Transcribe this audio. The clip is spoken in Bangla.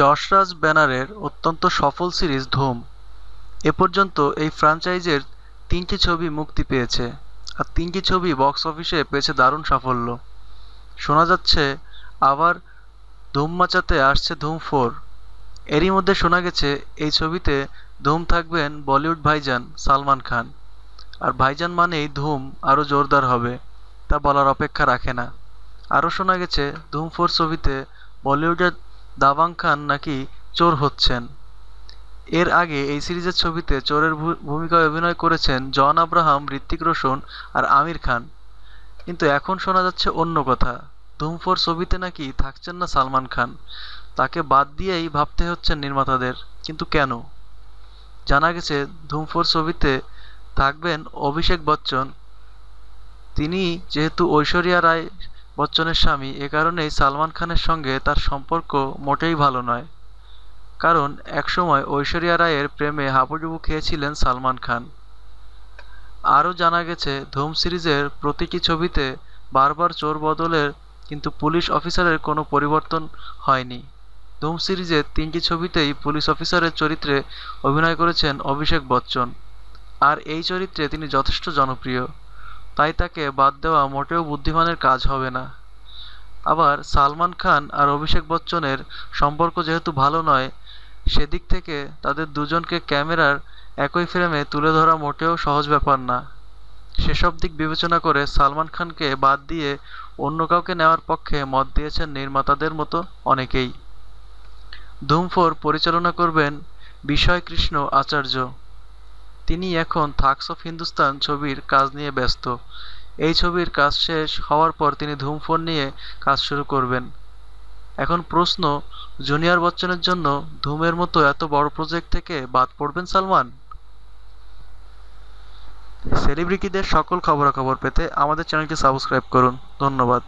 যশরাজ ব্যানারের অত্যন্ত সফল সিরিজ ধুম। এ পর্যন্ত এই ফ্র্যাঞ্চাইজের তিনটি ছবি মুক্তি পেয়েছে, আর তিনটি ছবি বক্স অফিসে পেয়েছে দারুণ সাফল্য। শোনা যাচ্ছে, আবার ধুম মাচাতে আসছে ধুম ফোর। এরই মধ্যে শোনা গেছে, এই ছবিতে ধুম থাকবেন বলিউড ভাইজান সালমান খান। আর ভাইজান মানেই ধুম আরও জোরদার হবে, তা বলার অপেক্ষা রাখে না। আরও শোনা গেছে, ধুম ফোর ছবিতে বলিউডের দাবাং খান নাকি চোর হচ্ছেন। এর আগে এই সিরিজের ছবিতে চোরের ভূমিকায় অভিনয় করেছেন জন আব্রাহাম ঋত্বিক রোশন আর আমির খান। কিন্তু এখন শোনা যাচ্ছে অন্য কথা। ধুম ফোর ছবিতে নাকি থাকছেন না সালমান খান। তাকে বাদ দিয়েই ভাবতে হচ্ছে নির্মাতাদের। কিন্তু কেন? জানা গেছে ধুম ফোর ছবিতে থাকবেন অভিষেক বচ্চন। তিনি যেহেতু ঐশ্বরিয়া রায় বচ্চনের স্বামী এ কারণেই সালমান খানের সঙ্গে তার সম্পর্ক মোটেই ভালো নয়। কারণ একসময় ঐশ্বরিয়া রায়ের প্রেমে হাবুডুবু খেয়েছিলেন সালমান খান। আরও জানা গেছে, ধুম সিরিজের প্রতিটি ছবিতে বারবার চোর বদলের কিন্তু পুলিশ অফিসারের কোনো পরিবর্তন হয়নি। ধুম সিরিজের তিনটি ছবিতেই পুলিশ অফিসারের চরিত্রে অভিনয় করেছেন অভিষেক বচ্চন। আর এই চরিত্রে তিনি যথেষ্ট জনপ্রিয়। তাই তাকে বাদ দেওয়া মোটেও বুদ্ধিমানের কাজ হবে না। আবার সালমান খান আর অভিষেক বচ্চনের সম্পর্ক যেহেতু ভালো নয়, সেদিক থেকে তাদের দুজনকে ক্যামেরার একই ফ্রেমে তুলে ধরা মোটেও সহজ ব্যাপার না। সেসব দিক বিবেচনা করে সালমান খানকে বাদ দিয়ে অন্য কাউকে নেওয়ার পক্ষে মত দিয়েছেন নির্মাতাদের মতো অনেকেই। ধুম ফোর পরিচালনা করবেন বিষয় কৃষ্ণ আচার্য। তিনি এখন থাকস অফ হিন্দুস্তান ছবির কাজ নিয়ে ব্যস্ত। এই ছবির কাজ শেষ হওয়ার পর তিনি ধুম ফোর নিয়ে কাজ শুরু করবেন। এখন প্রশ্ন, জুনিয়র বচ্চনের জন্য ধুমের মতো এত বড় প্রজেক্ট থেকে বাদ পড়বেন সালমান? সেলিব্রিটিদের সকল খবরাখবর পেতে আমাদের চ্যানেলটি সাবস্ক্রাইব করুন। ধন্যবাদ।